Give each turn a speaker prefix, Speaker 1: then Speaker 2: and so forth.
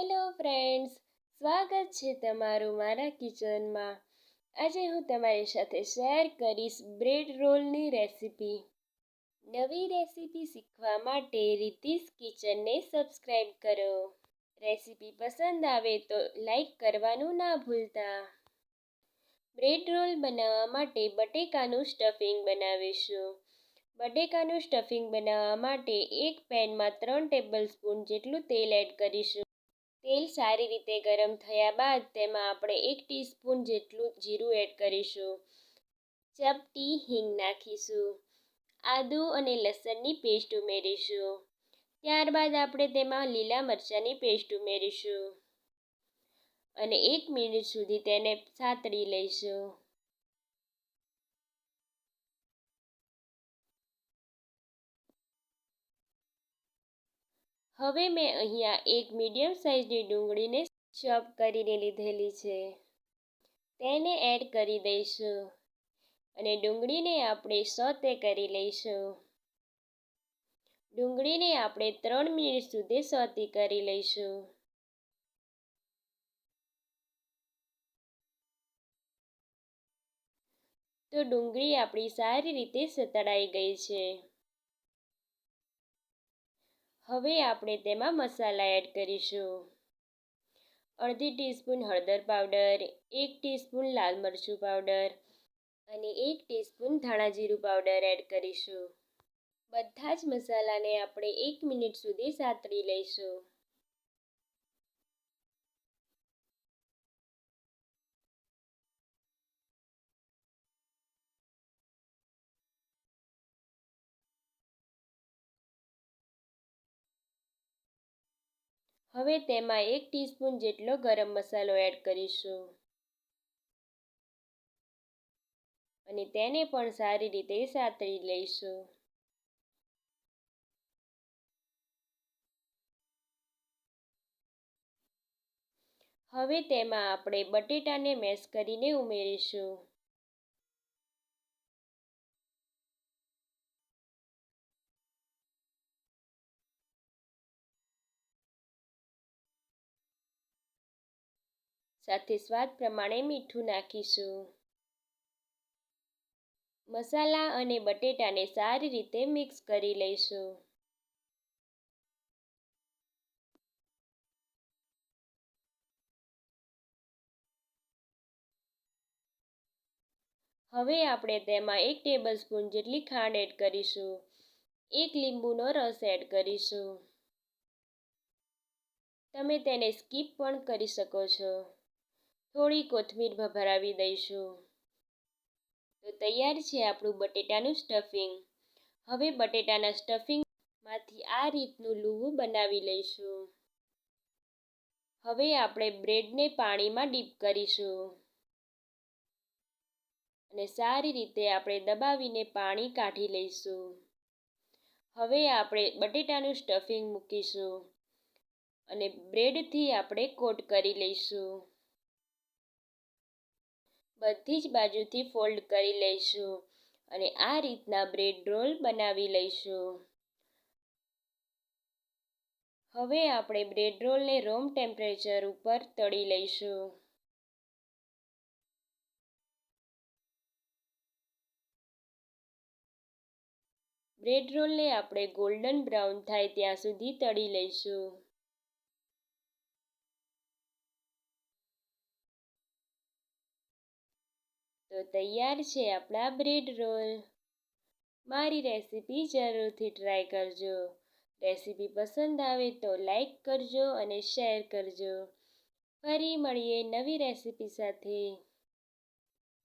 Speaker 1: Hello friends, સ્વાગત છે તમારું મારા કિચનમાં. આજે હું તમારી સાથે શેર કરીશ બ્રેડ રોલની રેસીપી. નવી રેસીપી શીખવા માટે રીતિસ કિચનને સબસ્ક્રાઈબ કરો. રેસીપી પસંદ આવે તો લાઈક કરવાનું ના ભૂલતા. બ્રેડ રોલ બનાવવા માટે બટેકાનું સ્ટફિંગ બનાવીશું. બટેકાનું સ્ટફિંગ બનાવવા માટે એક પેનમાં ત્રણ ટેબલ સ્પૂન જેટલું તેલ એડ કરીશું. તેલ સારી રીતે ગરમ થયા બાદ તેમાં આપણે એક ટીસ્પૂન જેટલું જીરું એડ કરીશું. ચપટી હિંગ નાખીશું. આદુ અને લસણની પેસ્ટ ઉમેરીશું. ત્યારબાદ આપણે તેમાં લીલા મરચાંની પેસ્ટ ઉમેરીશું. અને એક મિનિટ સુધી તેને સાતળી લઈશું. હવે મેં અહીંયા એક મીડિયમ સાઇઝની ડુંગળીને ચોપ કરીને લીધેલી છે. તેને એડ કરી દઈશું અને ડુંગળીને આપણે સોતે કરી લઈશું. ડુંગળીને આપણે ત્રણ મિનિટ સુધી સોતી કરી લઈશું. તો ડુંગળી આપણી સારી રીતે સતળાઈ ગઈ છે. હવે આપણે તેમાં મસાલા એડ કરીશું. અડધી ટીસ્પૂન હળદર પાવડર, એક ટીસ્પૂન લાલ મરચું પાવડર અને એક ટીસ્પૂન ધાણા જીરું પાવડર એડ કરીશું. બધા જ મસાલાને આપણે એક મિનિટ સુધી સાતળી લઈશું. હવે તેમાં એક ટીસ્પૂન જેટલો ગરમ મસાલો એડ કરીશું. અને તેને પણ સારી રીતે સાતળી લઈશું. હવે તેમાં આપણે બટેટાને મેશ કરીને ઉમેરીશું. સાથે સ્વાદ પ્રમાણે મીઠું નાખીશું. મસાલા અને બટેટાને સારી રીતે મિક્સ કરી લઈશું. હવે આપણે તેમાં એક ટેબલ સ્પૂન જેટલી ખાંડ એડ કરીશું. એક લીંબુનો રસ એડ કરીશું. તમે તેને સ્કીપ પણ કરી શકો છો. થોડી કોથમીર ભભરાવી દઈશું. તો તૈયાર છે આપણું બટેટાનું સ્ટફિંગ હવે બટેટાના સ્ટફિંગમાંથી આ રીતનું લૂવું બનાવી લઈશું. હવે આપણે બ્રેડને પાણીમાં ડીપ કરીશું. અને સારી રીતે આપણે દબાવીને પાણી કાઢી લઈશું. હવે આપણે બટેટાનું સ્ટફિંગ મૂકીશું. અને બ્રેડથી આપણે કોટ કરી લઈશું. બધી જ બાજુથી ફોલ્ડ કરી લઈશું અને આ રીતના બ્રેડ રોલ બનાવી લઈશું. હવે આપણે બ્રેડ રોલને રૂમ ટેમ્પરેચર ઉપર તળી લઈશું. બ્રેડ રોલને આપણે ગોલ્ડન બ્રાઉન થાય ત્યાં સુધી તળી લઈશું. તો તૈયાર છે આપણા બ્રેડ રોલ. મારી રેસીપી જરૂરથી ટ્રાય કરજો. રેસીપી પસંદ આવે તો લાઈક કરજો અને શેર કરજો. ફરી મળીએ નવી રેસીપી સાથે.